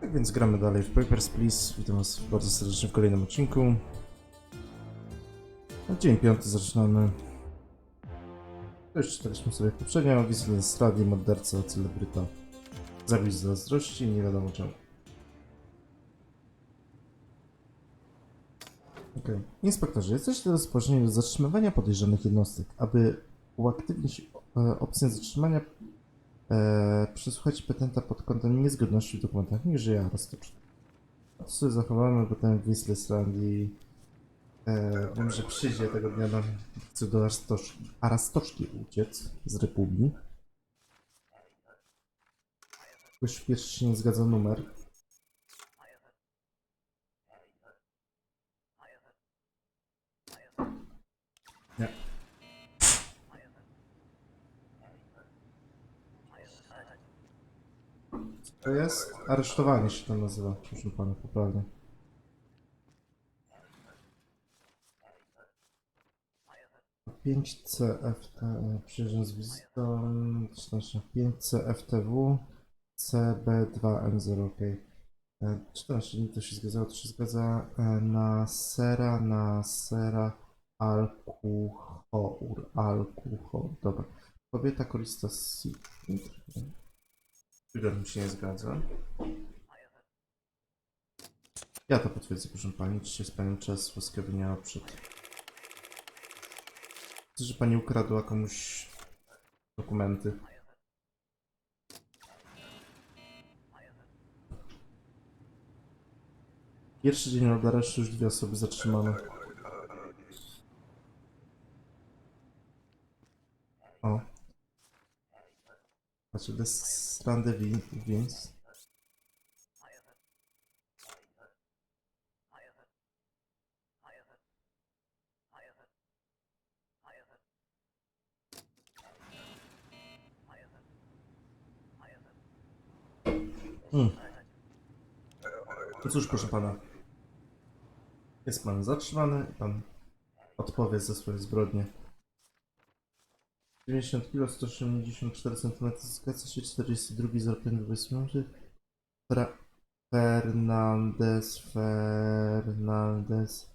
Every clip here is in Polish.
Tak więc gramy dalej w Papers, Please. Witam was bardzo serdecznie w kolejnym odcinku. Na dzień piąty zaczynamy. To już czytaliśmy sobie poprzednio. Business Radi, morderca, celebryta. Zabić z zazdrości, nie wiadomo czemu. Okej. Inspektorze, jesteście rozpoczęci do zatrzymywania podejrzanych jednostek. Aby uaktywnić e, opcję zatrzymania, e, przesłuchać petenta pod kątem niezgodności w dokumentach, arastyczny. To sobie zachowamy potem w Wislisland i e, wiem, że przyjdzie tego dnia nam chce do Arastoszki, Arastoszki uciec z Republii. Już pierwszy się nie zgadza numer. To jest? Aresztowanie się to nazywa, proszę pana, poprawnie. Pięć CFT, przyjeżdżam z wizytą, 14, 5 CFTW, CB2M0, ok. 14 dni to się zgadzało, to się zgadza e, na sera, na sera, alkuchor, alkuchor, dobra. Kobieta korzysta z Twitter mi się nie zgadza. Ja to potwierdzę, proszę pani, czy się z panią czas łaskawienia przed... Chcę, że pani ukradła komuś dokumenty. Pierwszy dzień od aresztu już dwie osoby zatrzymane. O. Znaczy, des Randevi, więc... Hmm. No cóż, proszę pana. Jest pan zatrzymany i pan odpowie za swoje zbrodnie. 90 kg, 184 cm, zgadza się 42, 05, 28. Fra Fernandez, Fernandez,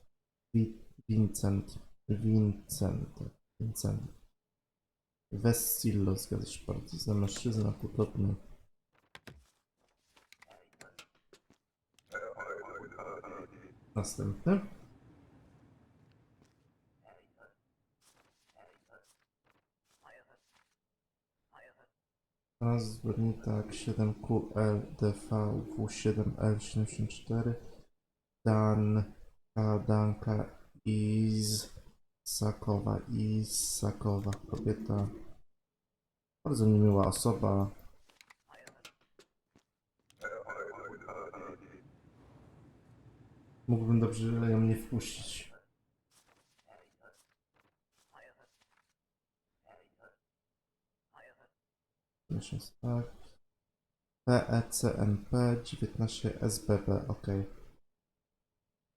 Vi- Vincent, Vincent, Vincent. Vessillo, zgadza się bardzo, za mężczyzna podobny. Następny. Raz zbrodni tak 7QLDV W7L74 Dan Danka Iz Sakowa Isakowa kobieta. Bardzo niemiła osoba. Mógłbym dobrze ją nie wpuścić Miesiąc tak PECMP 19SBB, ok.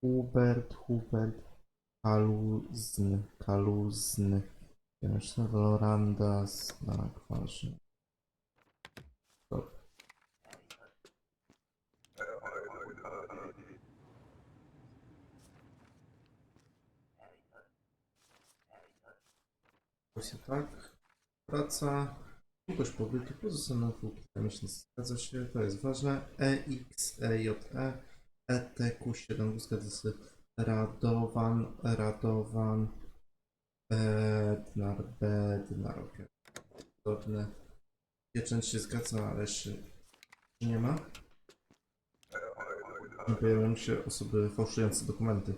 Hubert, Hubert, Kaluzny, Kaluzny. Jeszcze Loranda, znak ważny. Tak. Praca. Długość pobytu pozostaną kilka miesięcy. Zgadza się, to jest ważne. EXEJE ETQ7 zgadza się. Radowan, Radowan, Bednar, Bednar, okej. Podobne. Pieczęć się zgadza, ale jeszcze nie ma. Pojawiają się osoby fałszujące dokumenty.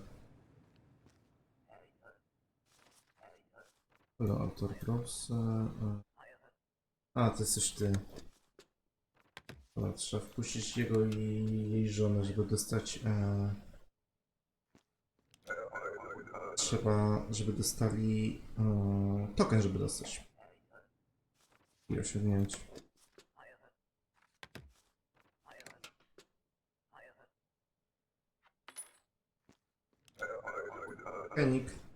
Hello, autor Gross. A, to jesteś ty. Dobra, trzeba wpuścić jego i jej żonę, żeby dostać. E... Trzeba, żeby dostali e... token, żeby dostać. I osiągnięć. Kenik.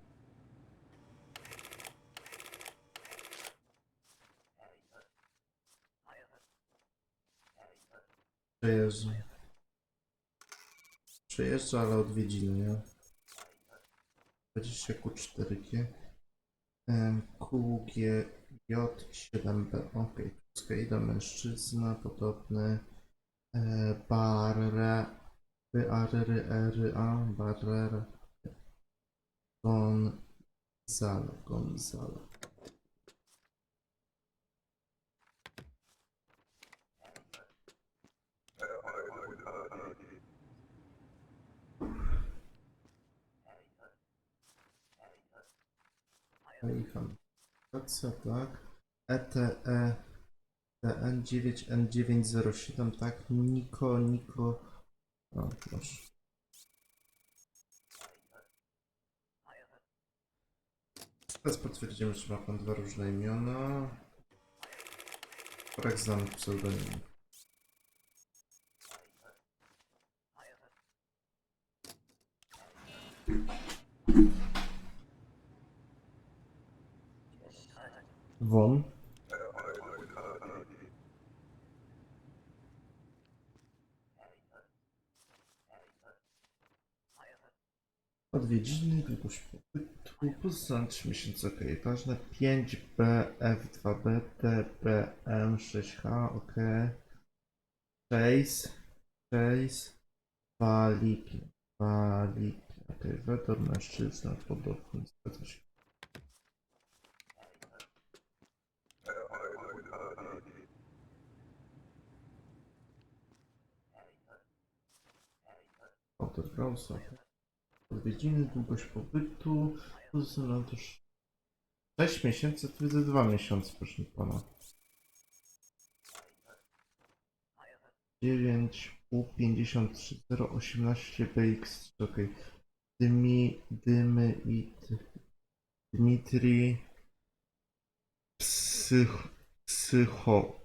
Jezu. Przejeżdża, ale odwiedziny, nie? 20 Q4G. em, QG J7B. Ok, Skejda mężczyzna, podobny. E, Barre. B-A-R-R-A. Barrer. Gonzalo. Gonzalo. Stacja, tak. E ETE TN9 N907, tak. Niko, Niko. O, proszę. Teraz potwierdzimy, że ma pan dwa różne imiona. Brak znanych pseudonimów. Won. Odwiedziny, długość pobytu, poza 3 miesiące, ok, ważne 5B, F2B, TBM, 6H, ok. Chase, Chase, Waliki, Waliki, ok, Wetor, mężczyzna, podobny, zgadza się. Autor Gaussa. Odwiedziny, długość pobytu. Pozostało też 6 miesięcy, to widzę 2 miesiące, proszę pana. 9 U53 018 BX, ok. Dymi, dymy i Dmitri Psych, Psycho.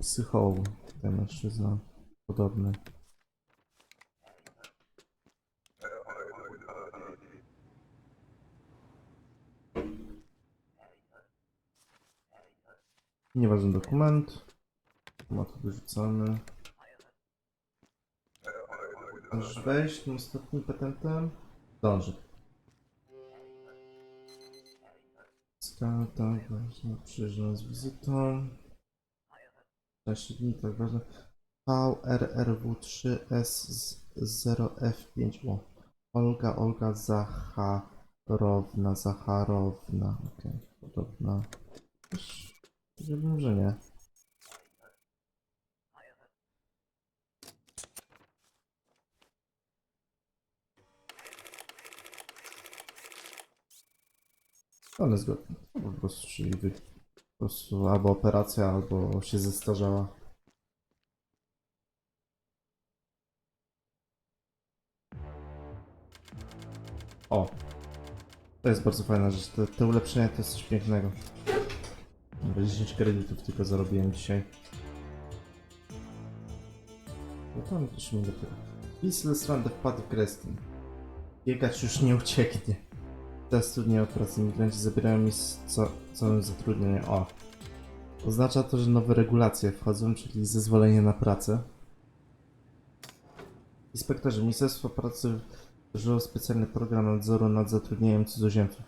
Psycho, ten mężczyzna podobny. Nieważny dokument. Ma to wyrzucony. Możesz wejść tym ostatnim patentem? Dąży. Tak, tak, ważne. Przyjeżdżam z wizytą. 16 dni, tak ważne. VRRW3S0F5O. Olga, Olga Zacharowna, Zacharowna. Okej, podobna. Powiedziałbym, że nie. Ale zgodnie. Po prostu, czyli po prostu albo operacja, albo się zestarzała. O! To jest bardzo fajna rzecz. Te, te ulepszenia to jest coś pięknego. Bo 10 kredytów tylko zarobiłem dzisiaj. No tam też mi dopiero. Islestrande wpadł w Krestin. Biegacz już nie ucieknie. Teraz studnie o pracy migranci zabierają mi co, całym zatrudnienie. O! Oznacza to, że nowe regulacje wchodzą, czyli zezwolenie na pracę. Inspektorzy Ministerstwo Pracy wdrożyło specjalny program nadzoru nad zatrudnieniem cudzoziemców.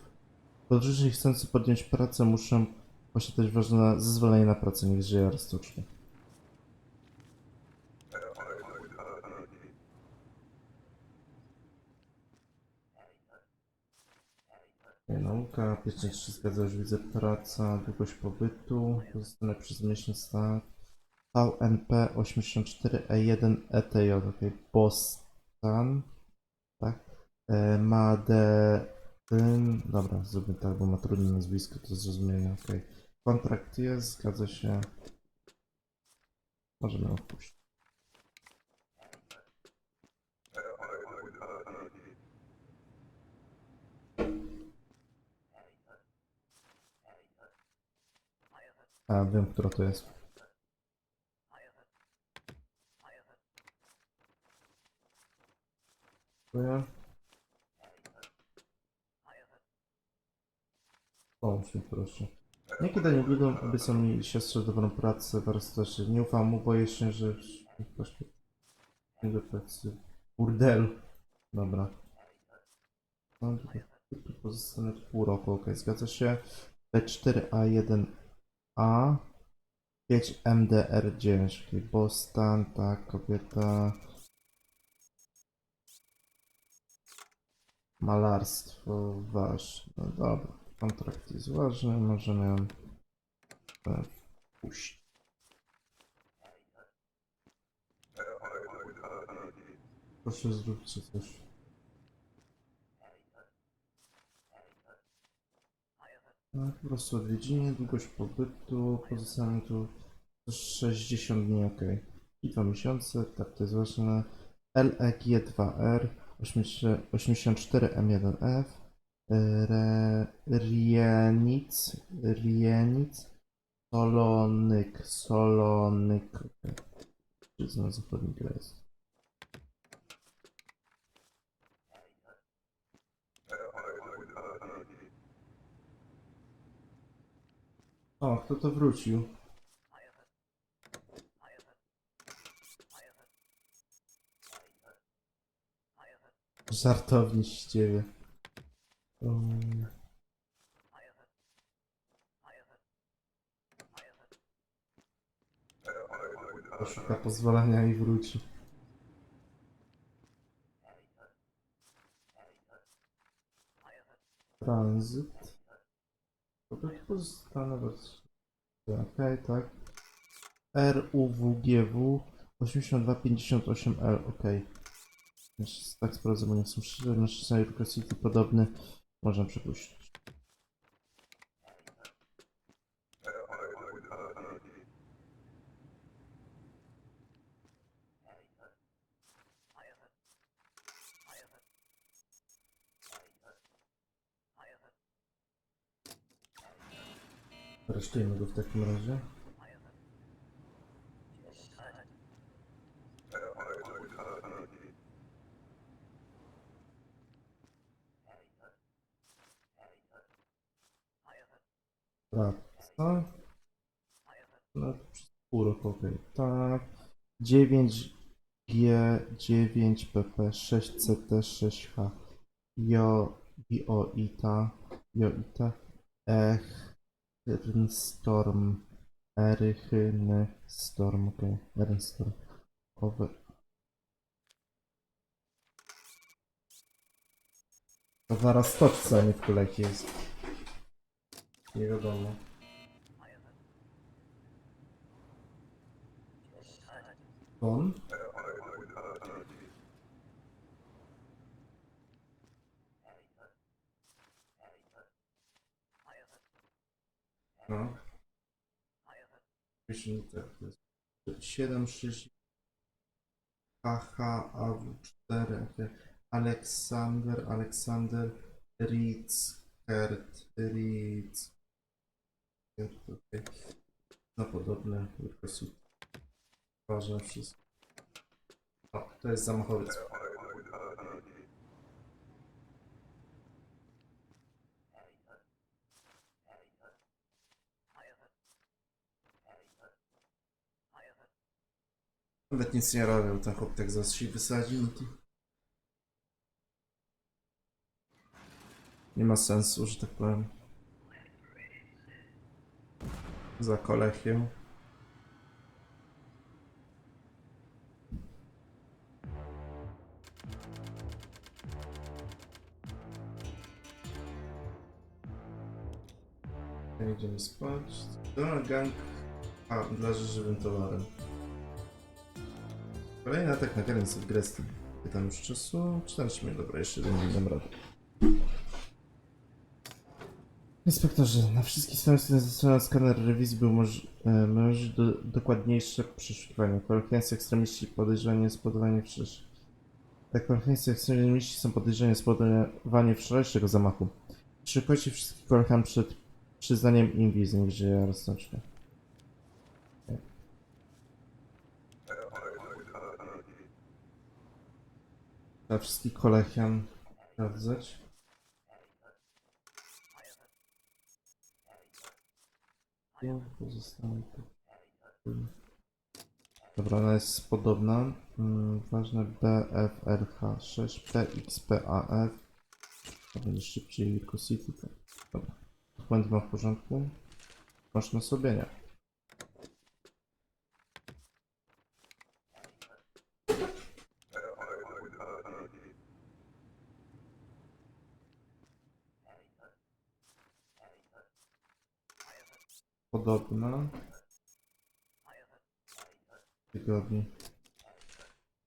Podróżni chcący podjąć pracę muszą posiadać ważne zezwolenie na pracę, niech żyje. Nie, Nauka, pieczęć się zgadza, już widzę praca, długość pobytu, pozostanę przez miesiąc, tak. VNP 84E1 ETJ, ok, Boston, tak. E, dobra, zróbmy tak, bo ma trudne nazwisko, to zrozumienie, ok. Kontrakt jest, zgadza się. Możemy odpuścić. A, wiem, która to jest. Dziękuję. Pomóż mi proszę. Niekiedy nie lubią, obiecał mi siostrze dobrą pracę w warsztacie. Nie ufam mu, boję się, że poszedł do pracy Burdelu. Dobra. No, tutaj tu pozostanę pół roku, ok, zgadza się. B4A1A 5MDR9, ok, Boston, tak, kobieta. Malarstwo ważne, no dobra, kontrakt jest ważny, możemy e, puścić. Proszę zróbcie coś. No, po prostu odwiedziny, długość pobytu, pozostanie tu 60 dni, ok. I 2 miesiące, tak to jest ważne. LEG2R 84M1F Re, Rienic Rienic Solonyk Solonyk. Czy z zachodni jest? O, kto to wrócił? Żartowni z ciebie. Um. Poszuka pozwolenia i wróci. Tranzyt. Bez... Okej, tak. RUWGW 8258L, okej. Jeszcze Tak sprawdzę, bo nie są szczerze, na Cyber City podobny. Można przepuścić. Aresztujemy go w takim razie. Praca. Roku, okej. Tak. 9G, 9PP, 6CT, 6H. Jo, Joita, Joita. Ech, Storm, Erychyny, Storm, okej. Okay. Storm. Over. To zaraz toczce, a nie w kuleki jest. Nie wiadomo. On? No. Jeśli tak, to jest 7, 6, HH, AW4, okej. Aleksander, Aleksander, Ritzkert, Ritz. Okay. No podobne, tylko su- Ważne wszystko. O, to jest zamachowiec. Nawet nic nie robił, ten chłop tak się wysadził. no to Nie ma sensu, że tak powiem. Za kolechię. Jak Idziemy spać. Donald Gang handlarzy żywym towarem. Kolejny atak na w Gresty. Pytam już czasu. 14 minut, dobra, jeszcze jeden dam radę. Inspektorze, na wszystkich stanowiskach zastosowano skaner rewizji był moż, e, możliwe do, dokładniejsze przeszukiwanie. Kwalifikacje ekstremiści podejrzenie spowodowanie wczorajszego. Te kwalifikacje ekstremiści są podejrzenie spowodowanie wczorajszego zamachu. Szykujcie wszystkich koleżan przed przyznaniem im wizy, niech żyje rozsądnie. Dla wszystkich kolegian sprawdzać. Tu pozostanie tu. Dobra, ona jest podobna. Mm, ważne BFRH6, PXPAF. To będzie szybciej Wilko City. tak. Dobra. Błędy ma w porządku. Masz na sobie, nie? Podobna. Tygodni.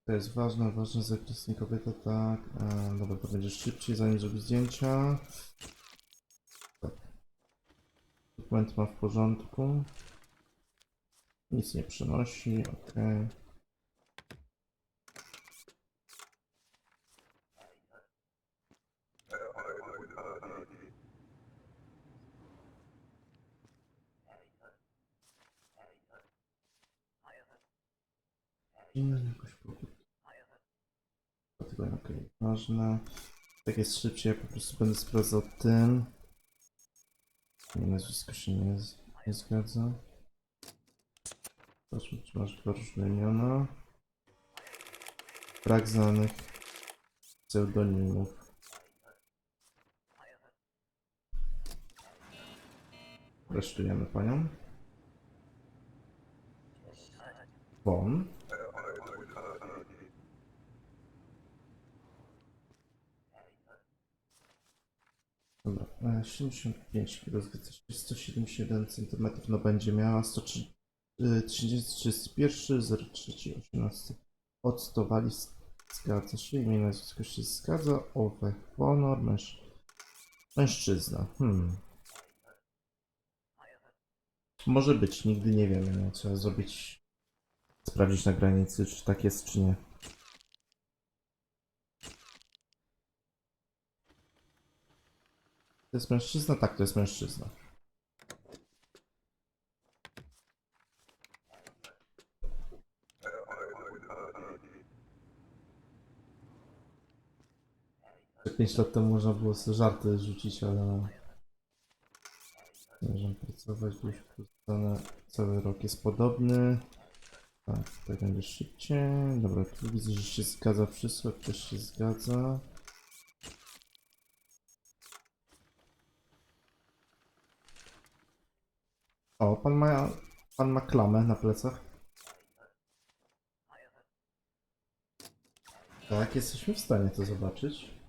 To jest ważne, ważne zakres nie kobieta, tak. E, dobra, to będzie szybciej, zanim zrobi zdjęcia. Tak. Dokument ma w porządku. Nic nie przynosi, ok. I ważne. Tak jest szybciej, ja po prostu będę sprawdzał tym. Nie, nazwisko się nie, nie zgadza. Zobaczmy, czy masz dwa różne imiona. Brak znanych pseudonimów. Aresztujemy panią. Bon. Dobra, e, 75 kg, 177 cm, no będzie miała 103, y, 1931, 03, 18. Odstowali, zgadza się, imię nazwisko się zgadza, owe, honor, męż, mężczyzna, hmm. Może być, nigdy nie wiemy, no, trzeba zrobić, sprawdzić na granicy, czy tak jest, czy nie. To jest mężczyzna? Tak, to jest mężczyzna. 5 lat temu można było sobie żarty rzucić, ale możemy pracować, już wkrótce cały rok jest podobny. Tak, tutaj będzie szybciej. Dobra, tu widzę, że się zgadza wszystko, też się zgadza. O, pan ma, pan ma klamę na plecach. Tak, jesteśmy w stanie to zobaczyć.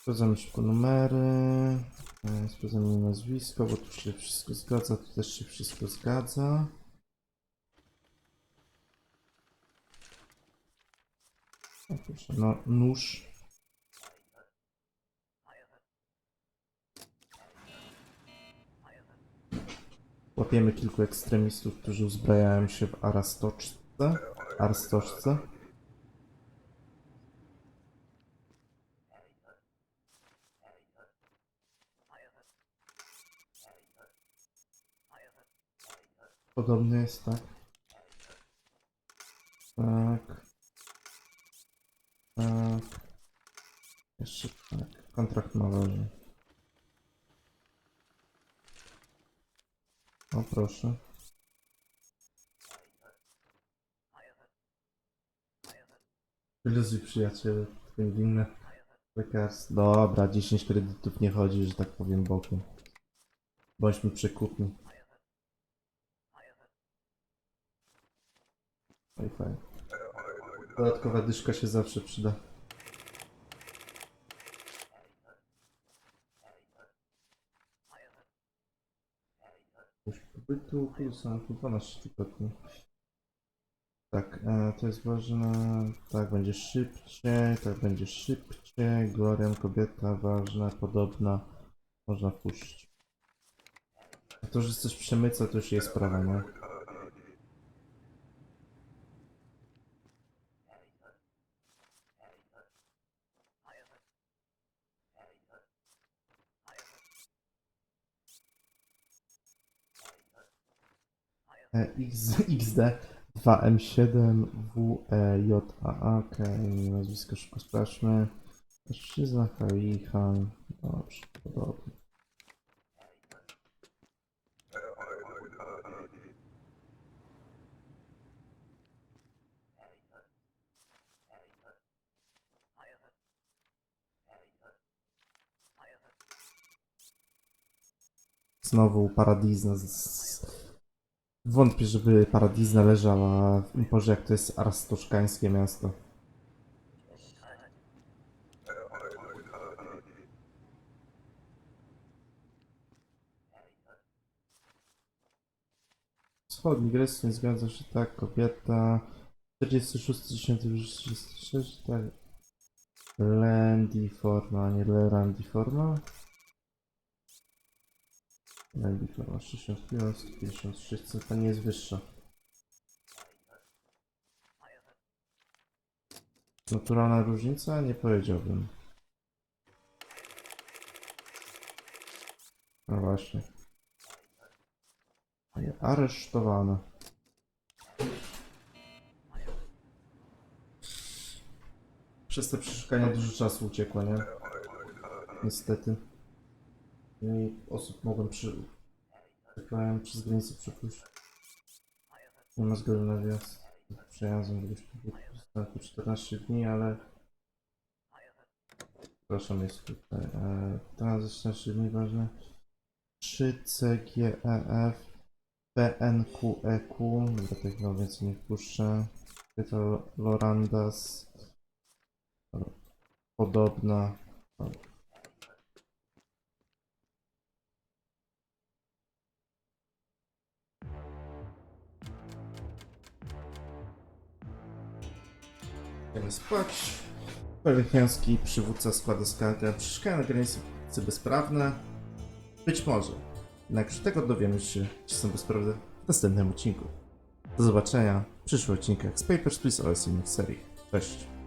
Sprawdzamy szybko numery. E, Sprawdzamy nazwisko, bo tu się wszystko zgadza, tu też się wszystko zgadza. O, proszę, no, nóż. Łapiemy kilku ekstremistów, którzy uzbrajają się w arastoczce. Arstoczce. Podobny jest, tak? Tak. Tak. Jeszcze tak. Kontrakt ma leży. O proszę. Wyluzuj przyjaciele, tylko niewinne lekarstwo. Dobra, 10 kredytów nie chodzi, że tak powiem bokiem. Bądźmy przekupni. Fajnie. Dodatkowa dyszka się zawsze przyda. Już pobytu plus na 12 tygodni. Tak, e, to jest ważne. Tak, będzie szybciej, tak będzie szybciej. Glorian, kobieta, ważna, podobna. Można puścić. A to, że coś przemyca, to już jest sprawa, nie? E, X, XD 2M7 WEJAA. Okej, nazwisko szybko sprawdźmy. Mężczyzna Kalihan. Dobrze, podobnie. Znowu Paradizna. Z... Wątpię, żeby Paradizna leżała w Imporze, jak to jest arastoszkańskie miasto. Wschodni Gres nie zgadza się tak, kobieta 46.10.36, tak. Landiforma, nie Lerandiforma. Landiforma 60 kg, 156, co to nie jest wyższa. Naturalna różnica? Nie powiedziałbym. No właśnie. Aresztowana. Przez te przeszukania dużo czasu uciekło, nie? Niestety. I osób mogłem przy... tak powiem, przez granicę przepuścić. Nie ma zgody na wjazd. Przejazdem zostało tu 14 dni, ale... Przepraszam, jest tutaj. E, ze 14 dni ważne. 3 CGEF PNQEQ, dobra, tego więcej nie wpuszczę. To Lorandas. Podobna. Idziemy spać. Pelechniański przywódca składa skargę. Przeszukania na granicy bezprawne. Być może. Jednak tego dowiemy się, czy są bezprawne w następnym odcinku. Do zobaczenia w przyszłych odcinkach z Papers, Please oraz innych serii. Cześć!